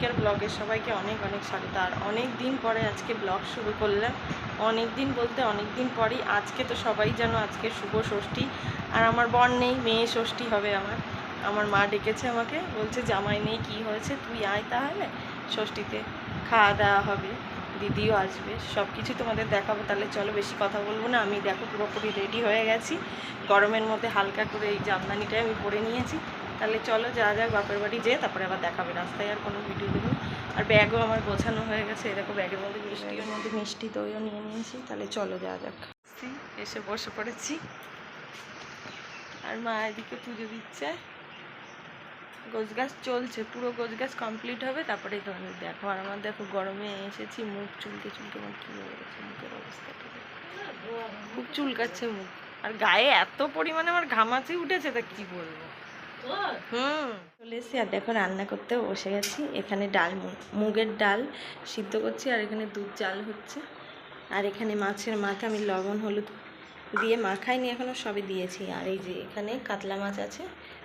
আজকের ব্লগে সবাইকে অনেক অনেক স্বাগত। আর অনেক দিন পরে আজকে ব্লগ শুরু করলাম। অনেক দিন বলতে অনেক দিন পরই আজকে তো সবাই জানো আজকে শুভ ষষ্ঠী। আর আমার বর নেই, মেয়ে ষষ্ঠী হবে আমার। আমার মা ডেকেছে আমাকে, বলছে, জামাই নেই, কি হয়েছে? তুই আয় তাহলে ষষ্ঠীতে। খাওয়া দাওয়া হবে, দিদিও আসবে। সব কিছু তোমাদের দেখাবো। তাহলে চলো বেশি কথা বলব না। আমি দেখো পুরোপুরি রেডি হয়ে গেছি। গরমের মধ্যে হালকা করে এই জামদানিটাই আমি পরে নিয়েছি। তাহলে চলো যা যাক বাপের বাড়ি যেয়ে তারপরে আবার দেখাবে। রাস্তায় আর কোনো ভিডিও দেবো আর ব্যাগও আমার গোছানো হয়ে গেছে। এরকম ব্যাগের মধ্যে মিষ্টির মধ্যে মিষ্টি দইও নিয়ে নিয়েছি। তাহলে চলো যা যাক। এসে বসে পড়েছি। আর মা এদিকে পুজো দিচ্ছে। গোছ গাছ চলছে পুরো গোছ গাছ কমপ্লিট হবে। তারপরে তোমাদের দেখো। আর আমার দেখো গরমে এসেছি মুখ চুলকে চুলকে আমার কী হয়ে গেছে মুখের অবস্থাটা খুব চুলকাচ্ছে মুখ। আর গায়ে এত পরিমাণে আমার ঘামাচি উঠেছে তা কি বলব? হুম। চলে আর দেখো রান্না করতে বসে গেছি। এখানে ডাল মুগের ডাল সিদ্ধ করছি, আর এখানে দুধ জাল হচ্ছে। আর এখানে মাছের মাথা, আমি লবণ, হলুদ দিয়ে মাখাইনি এখনও সবে দিয়েছি। আর এই যে এখানে কাতলা মাছ আছে,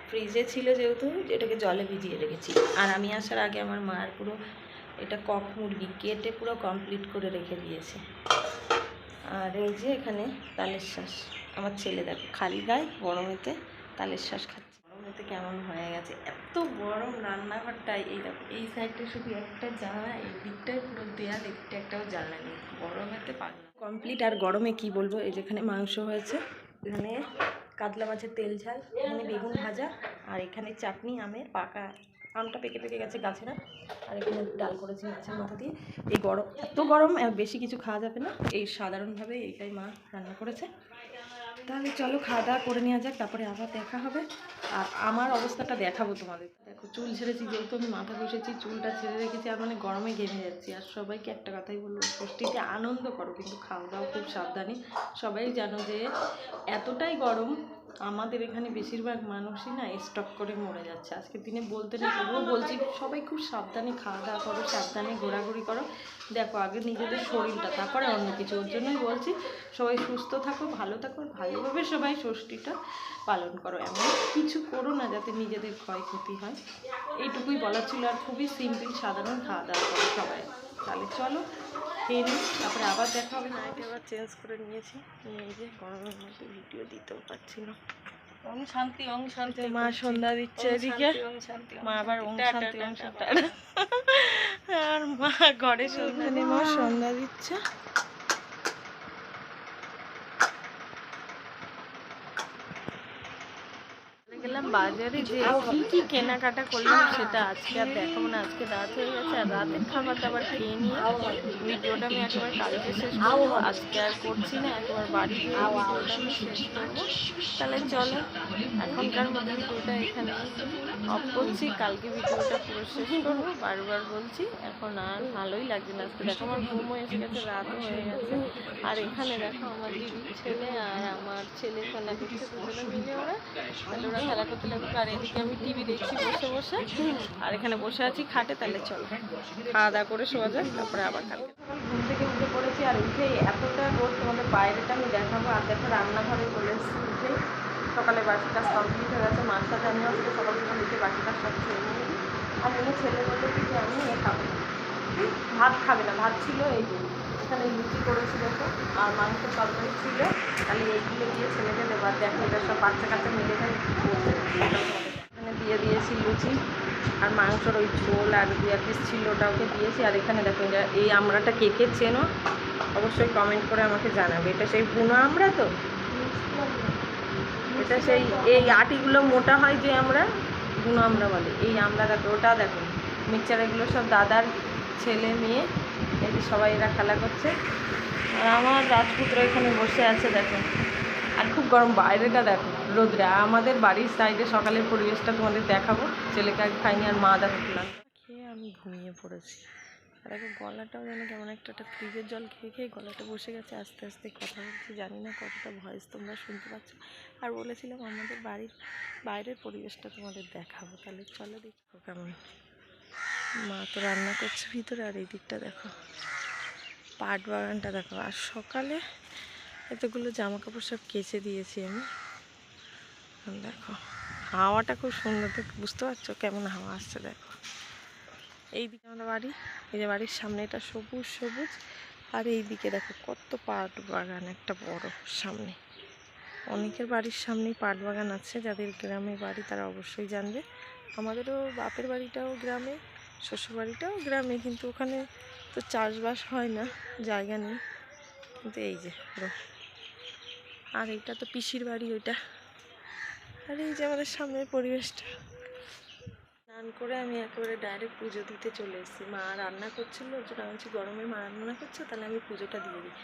ফ্রিজে ছিল যেহেতু এটাকে জলে ভিজিয়ে রেখেছি। আর আমি আসার আগে আমার মার পুরো এটা কক মুরগি কেটে পুরো কমপ্লিট করে রেখে দিয়েছে। আর এই যে এখানে তালের শ্বাস আমার ছেলে দেখো, খালি গায়ে গরমেতে তালের শ্বাস খাচ্ছে। গরমেতে কেমন হয়ে গেছে? এত গরম রান্নাঘরটায় এই এই সাইডটা শুধু একটা জানলা, এই দিকটাই পুরো দেয়াল এদিকটা একটাও জানলা নেই। গরমেতে পারলাম কমপ্লিট আর গরমে কি বলব? এই যেখানে মাংস হয়েছে, এখানে কাতলা মাছের তেল ঝাল, এখানে বেগুন ভাজা, আর এখানে চাটনি, আমের পাকা আমটা পেকে পেকে গেছে গাছে না আর এখানে ডাল করেছি মাছের মাথা দিয়ে। এই গরম, এত গরম বেশি কিছু খাওয়া যাবে না। এই সাধারণভাবে এইটাই মা রান্না করেছে। তাহলে চলো খাওয়া দাওয়া করে নেওয়া যাক, তারপরে আবার দেখা হবে। আর আমার অবস্থাটা দেখাবো তোমাদের। দেখো, চুল ছেড়েছি, যেহেতু আমি মাথা বসেছি চুলটা ছেড়ে রেখেছি, আর মানে গরমে ঘেমে যাচ্ছি। আর সবাইকে একটা কথাই বলব, ষষ্ঠীতে আনন্দ করো, কিন্তু খাওয়া দাওয়া খুব সাবধানে। সবাই জানো যে এতটাই গরম আমাদের এখানে বেশিরভাগ মানুষই না স্টক করে মরে যাচ্ছে। আজকের দিনে বলতে নেই, তবুও বলছি, সবাই খুব সাবধানে খাওয়া দাওয়া করো, সাবধানে ঘোরাঘুরি করো। দেখো, আগে নিজেদের শরীরটা, তারপরে অন্য কিছু। ওর জন্যই বলছি, সবাই সুস্থ থাকো, ভালো থাকো ভালোভাবে সবাই ষষ্ঠীটা পালন করো। এমন কিছু করো না যাতে নিজেদের ক্ষয়ক্ষতি হয়। এইটুকুই বলার ছিল, আর খুবই সিম্পল, সাধারণ খাওয়া দাওয়া করো সবাই। তাহলে চলো খেয়ে নিই তারপরে আবার দেখা হবে নাইটে আবার চেঞ্জ করে নিয়েছি। নিয়ে এই যে গরমের মধ্যে ভিডিও দিতেও পারছি না। ওম শান্তি ওম শান্তি মা সন্ধ্যা দিচ্ছে এদিকে। মা আবার ওম শান্তি ওম শান্তি। আর মা ঘরে সন্ধ্যা মা সন্ধ্যা দিচ্ছে। গেলাম বাজারে যে কি কি কেনাকাটা করলাম সেটা আজকে আর দেখাবো না, আজকে রাত হয়ে গেছে, আর রাতের খাবার দাবার খেয়ে নিয়ে ভিডিওটা আমি একেবারে কালকে শেষ করব। আজকে আর করছি না, একবার বাড়ি আমি শেষ করব। তাহলে চলো, এখনকার মতো ভিডিওটা এখানে অফ করছি, কালকে ভিডিওটা পুরো শেষ করব, বারবার বলছি, এখন আর ভালোই লাগছে না আজকে। দেখো, আমার ঘুমও এসে গেছে, রাতও হয়ে গেছে। আর এখানে দেখো, আমার দিদির ছেলে আর আমার ছেলে খেলা দুজনে মিলে ওরা। ওরা খেলা করতে লাগুক আর এদিকে আমি টিভি দেখছি, বসে বসে। আর এখানে বসে আছি খাটে, তাহলে চলো। খাওয়া দাওয়া করে শোয়া যাক, তারপরে আবার কালকে। ঘুম থেকে উঠে পড়েছি, আর উঠে এতটা রোদ, তোমাদের বাইরেটা আমি দেখাবো। আর দেখো, রান্নাঘরে চলে এসেছি উঠে। সকালে বাসি কাজ কমপ্লিট হয়ে গেছে, মার সাথে আমিও আজকে সকাল সকাল উঠে বাসি কাজ সব ছেড়ে নিয়েছি আর মেয়ে ছেলে বলতে আমি খাব। ভাত খাবে না, ভাত ছিল এই যে। এখানে লুচি করেছি দেখো আর মাংসের তরকারি ছিল। তাহলে এইগুলো দিয়ে ছেলেকে দেবো আর দেখো এটা সব বাচ্চা কাচ্চা মিলে যায় এখানে দিয়ে দিয়েছি লুচি আর মাংসর ওই ঝোল আর দু এক পিস ছিল, ওটা ওকে দিয়েছি। আর এখানে দেখো এই আমড়াটা কে কে চেনো, অবশ্যই কমেন্ট করে আমাকে জানাবে। এটা সেই বুনো আমড়া তো? এটা সেই এই আটিগুলো মোটা হয় যে আমরা বুনো আমরা বলে। এই আমরা দেখো, ওটা দেখো। মিক্সচার এগুলো সব দাদার ছেলে মেয়ে যে সবাই এরা খেলা করছে। আর আমার রাজপুত্র এখানে বসে আছে, দেখো। আর খুব গরম, বাইরেটা দেখো, রোদরা। আমাদের বাড়ির সাইডে সকালের পরিবেশটা তোমাদের দেখাবো। ছেলেকে আগে খাইনি আর মা দেখো খেয়ে আমি ঘুমিয়ে পড়েছি। আর এখন গলাটাও যেন কেমন একটা একটা ফ্রিজের জল খেয়ে খেয়ে গলাটা বসে গেছে, আস্তে আস্তে কথা বলছি, জানি না কতটা ভয়েস তোমরা শুনতে পাচ্ছ। আর বলেছিলাম আমাদের বাড়ির বাইরের পরিবেশটা তোমাদের দেখাবো। তাহলে চলো দেখো কেমন। মা তো রান্না করছে ভিতরে, আর এই দিকটা দেখো, পাট বাগানটা দেখো। আর সকালে এতগুলো জামা কাপড় সব কেচে দিয়েছি আমি। দেখো, হাওয়াটা খুব সুন্দর দেখ, বুঝতে পারছ কেমন হাওয়া আসছে দেখো। এই দিকে আমাদের বাড়ি, এই যে বাড়ির সামনে এটা সবুজ সবুজ, আর এই দিকে দেখো কত পাট বাগান, একটা বড় সামনে। অনেকের বাড়ির সামনেই পাট বাগান আছে, যাদের গ্রামে বাড়ি তারা অবশ্যই জানবে। আমাদেরও বাপের বাড়িটাও গ্রামে শ্বশুর বাড়িটাও গ্রামে, কিন্তু ওখানে তো চাষবাস হয় না, জায়গা নেই। কিন্তু এই যে আর এইটা তো পিসির বাড়ি ওইটা। আর এই যে আমাদের সামনের পরিবেশটা। স্নান করে আমি একেবারে ডাইরেক্ট পুজো দিতে চলে এসেছি। মা রান্না করছিল ওই জন্য আমি গরমে মা রান্না করছে? তাহলে আমি পুজোটা দিয়ে দিই।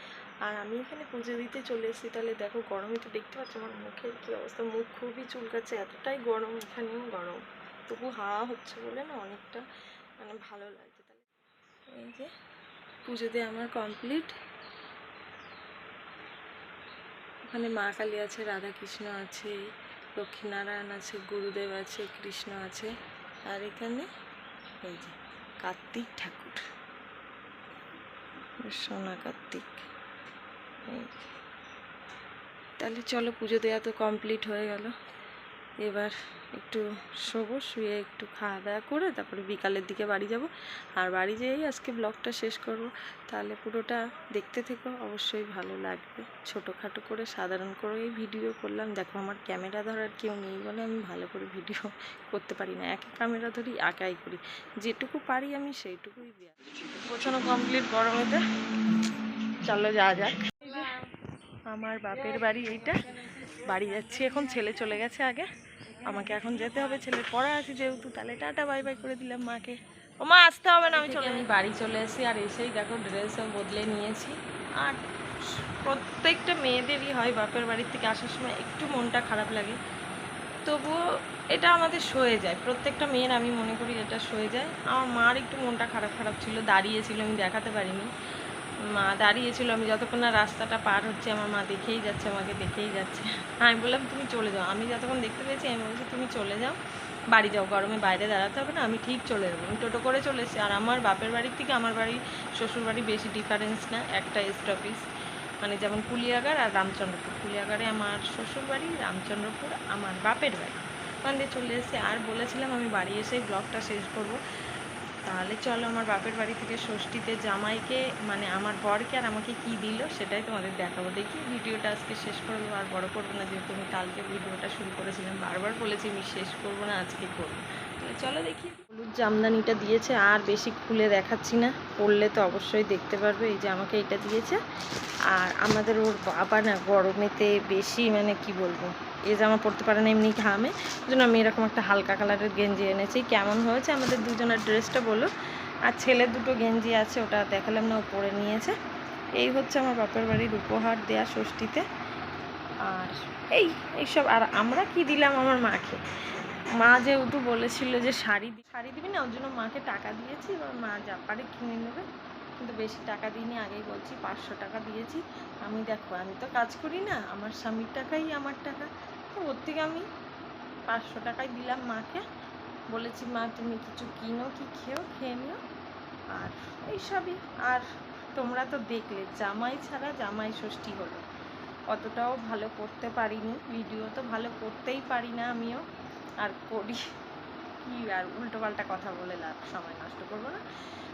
আর আমি এখানে পুজো দিতে চলে এসেছি। তাহলে দেখো, গরমে তো দেখতে পাচ্ছ আমার মুখের কী অবস্থা। মুখ খুবই চুলকাচ্ছে, এতটাই গরম, এখানেও গরম। তবু হাওয়া হচ্ছে বলে না, অনেকটা মানে ভালো লাগছে তাহলে। এই যে, পুজো দিয়ে আমার কমপ্লিট ওখানে মা কালী আছে রাধা কৃষ্ণ আছে, লক্ষ্মীনারায়ণ আছে, গুরুদেব আছে, কৃষ্ণ আছে, আর এখানে এই যে কার্তিক ঠাকুর। সোনা কার্তিক। তাহলে চলো পুজো দেওয়া তো কমপ্লিট হয়ে গেল। এবার একটু শোবো, শুয়ে একটু খাওয়া দাওয়া করে তারপরে বিকালের দিকে বাড়ি যাব। আর বাড়ি যেয়েই আজকে ব্লগটা শেষ করব। তাহলে পুরোটা দেখতে থেকো, অবশ্যই ভালো লাগবে। ছোটোখাটো করে সাধারণ করেই ভিডিও করলাম। দেখো আমার ক্যামেরা ধরার কেউ নেই বলে আমি ভালো করে ভিডিও করতে পারি না। একই ক্যামেরা ধরি একাই করি। যেটুকু পারি আমি সেইটুকুই দেওয়া গোছানো কমপ্লিট গরমেতে চলো যা যাক। আমার বাপের বাড়ি এইটা। বাড়ি যাচ্ছি এখন, ছেলে চলে গেছে আগে। আমাকে এখন যেতে হবে ছেলের পড়া আছে যেহেতু তাহলে টাটা বাই বাই করে দিলাম মাকে। ও মা আসতে হবে না আমি চলে আমি বাড়ি চলে এসেছি আর এসেই দেখো ড্রেস বদলে নিয়েছি। আর প্রত্যেকটা মেয়েদেরই হয় বাপের বাড়ির থেকে আসার সময় একটু মনটা খারাপ লাগে। তবুও এটা আমাদের সয়ে যায় প্রত্যেকটা মেয়ের আমি মনে করি এটা সয়ে যায়। আমার মার একটু মনটা খারাপ খারাপ ছিল দাঁড়িয়েছিল আমি দেখাতে পারিনি। মা দাঁড়িয়েছিল, আমি যতক্ষণ না রাস্তাটা পার হচ্ছে, আমার মা দেখেই যাচ্ছে, আমাকে দেখেই যাচ্ছে। আমি বললাম, তুমি চলে যাও। আমি যতক্ষণ দেখতে পেয়েছি, আমি বলছি, তুমি চলে যাও, বাড়ি যাও, গরমে বাইরে দাঁড়াতে হবে না, আমি ঠিক চলে যাব। আমি টোটো করে চলে এসেছি, আর আমার বাপের বাড়ির থেকে আমার বাড়ি, শ্বশুর বাড়ি বেশি ডিফারেন্স না, একটা স্টপিস মানে যেমন কুলিয়াগার আর রামচন্দ্রপুর। কুলিয়াগারে আমার শ্বশুর বাড়ি, রামচন্দ্রপুর, আমার বাপের বাড়ি। ওখান দিয়ে চলে এসেছি, আর বলেছিলাম আমি বাড়ি এসে ব্লগটা শেষ করব। তাহলে চলো আমার বাপের বাড়ি থেকে ষষ্ঠীতে জামাইকে মানে আমার বরকে আর আমাকে কি দিল সেটাই তোমাদের দেখাবো। দেখি ভিডিওটা আজকে শেষ করব আর বড় করব না, যেহেতু আমি কালকে ভিডিওটা শুরু করেছিলাম, বারবার বলেছি আমি শেষ করব না, আজকে করব। তাহলে চলো দেখি। হলুদ জামদানিটা দিয়েছে, আর বেশি খুলে দেখাচ্ছি না, পরলে তো অবশ্যই দেখতে পারবে, এই যে আমাকে এটা দিয়েছে। আর আমাদের ওর বাবা না গরমেতে বেশি মানে কি বলব এ জামা পরতে পারে না, এমনি ঘামে। জন্য আমি এরকম একটা হালকা কালারের গেঞ্জি এনেছি। কেমন হয়েছে আমাদের দুজনের ড্রেসটা বলো আর ছেলের দুটো গেঞ্জি আছে, ওটা দেখালাম না, ও পরে নিয়েছে। এই হচ্ছে আমার বাপের বাড়ির উপহার দেয়া ষষ্ঠীতে। আর এই, এইসব, আর আমরা কি দিলাম আমার মাকে? মা যেহেতু বলেছিল যে শাড়ি শাড়ি দিবি না, ওর জন্য মাকে টাকা দিয়েছি, এবার মা যা পারে কিনে নেবে। কিন্তু বেশি টাকা দিইনি, আগেই বলছি পাঁচশো টাকা দিয়েছি। আমি দেখো, আমি তো কাজ করি না, আমার স্বামীর টাকাই আমার টাকা। তো ওর থেকে আমি পাঁচশো টাকাই দিলাম মাকে। বলেছি, মা, তুমি কিছু কিনো কি, খেও, খেয়ে নিও। আর এইসবই। আর তোমরা তো দেখলে, জামাই ছাড়া জামাই ষষ্ঠী হলো। অতটাও ভালো করতে পারিনি, ভিডিও তো ভালো করতেই পারি না আমিও। আর করি কি আর উল্টোপাল্টা কথা বলে লাভ, সময় নষ্ট করব না।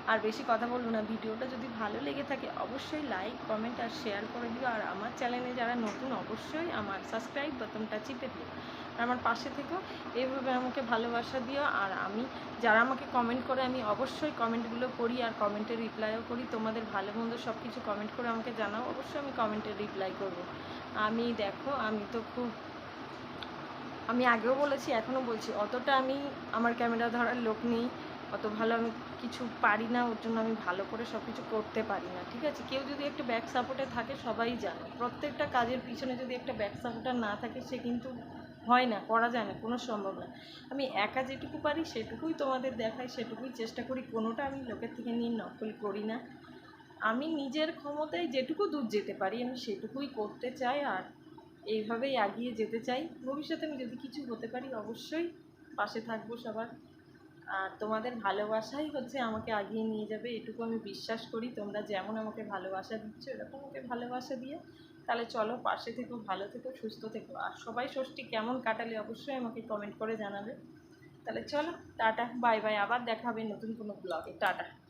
আর বেশি কথা বলব না। ভিডিওটা যদি ভালো লেগে থাকে, অবশ্যই লাইক কমেন্ট আর শেয়ার করে দিও। আর আমার চ্যানেলে যারা নতুন, অবশ্যই আমার সাবস্ক্রাইব বাটনটা চিপে দিও। আর আমার পাশে থেকেও এইভাবে আমাকে ভালোবাসা দিও। আর আমি, যারা আমাকে কমেন্ট করে, আমি অবশ্যই কমেন্টগুলো করি আর কমেন্টে রিপ্লাইও করি। তোমাদের ভালো মন্দ সব কিছু কমেন্ট করে আমাকে জানাও। অবশ্যই আমি কমেন্টে রিপ্লাই করব। আমি দেখো, আমি তো খুব আমি আগেও বলেছি, এখনও বলছি, অতটা আমি আমার ক্যামেরা ধরার লোক নেই, অত ভালো আমি কিছু পারি না, ওর জন্য আমি ভালো করে সব কিছু করতে পারি না, ঠিক আছে? কেউ যদি একটা ব্যাক সাপোর্টে থাকে, সবাই জানে। প্রত্যেকটা কাজের পিছনে যদি একটা ব্যাক সাপোর্টার না থাকে, সে কিন্তু হয় না, করা যায় না, কোনো সম্ভব না। আমি একা যেটুকু পারি, সেটুকুই তোমাদের দেখাই, সেটুকুই চেষ্টা করি, কোনোটা আমি লোকের থেকে নিয়ে নকল করি না। আমি নিজের ক্ষমতায় যেটুকু দূর যেতে পারি, আমি সেটুকুই করতে চাই, আর এইভাবেই এগিয়ে যেতে চাই। ভবিষ্যতে আমি যদি কিছু হতে পারি, অবশ্যই পাশে থাকব সবার। আর তোমাদের ভালোবাসাই হচ্ছে আমাকে আগিয়ে নিয়ে যাবে, এটুকু আমি বিশ্বাস করি। তোমরা যেমন আমাকে ভালোবাসা দিচ্ছ, এরকম আমাকে ভালোবাসা দিয়ে, তাহলে চলো পাশে থেকো, ভালো থেকো, সুস্থ থেকো। আর সবাই ষষ্ঠী কেমন কাটালে অবশ্যই আমাকে কমেন্ট করে জানাবে। তাহলে চলো, টাটা বাই বাই আবার দেখা হবে নতুন কোনো ব্লগে টাটা।